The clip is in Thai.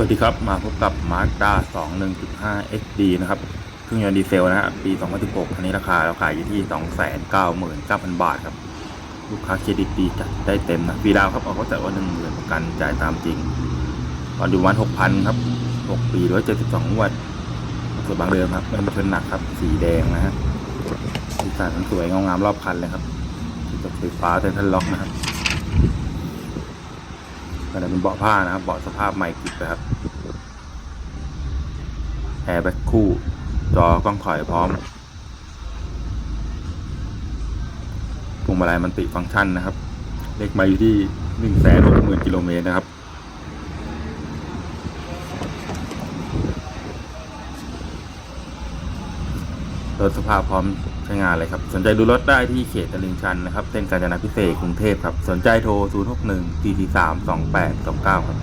สวัสดีครับ มาพบกับ Mazda 21.5 HD นะครับเครื่องยนต์ดีเซลนะฮะปี 2016 คันนี้ราคาเราขายอยู่ที่ 299,000 บาทครับ ลูกค้าเครดิตดีจัดได้เต็มนะฟรีดาวครับเอาก็จ่ายว่า10,000ประกันจ่ายตามจริงตอนอยู่วัน 6,000 ครับ 6 ปี 172งวดส่วนบางเดิมครับเป็นชนหนักครับ สีแดงนะฮะสีสันสวยงางามรอบคันเลยครับกระจกไฟฟ้าเซ็นทรัลล็อกนะครับ ก็จะเป็นเบาะผ้านะครับ เบาะสภาพใหม่กิบนะครับแอร์แบ็คคู่ จอกล้องถอยพร้อมพวงมาลัยมันติฟังก์ชันนะครับ เลขมาอยู่ที่หนึ่งแสนหกหมื่นกิโลเมตรนะครับ รถสภาพพร้อมใช้งานเลยครับ สนใจดูรถได้ที่เขตตลิ่งชันนะครับ เส้นกาญจนาพิเศษกรุงเทพครับ สนใจโทร 061 443 2829 ครับ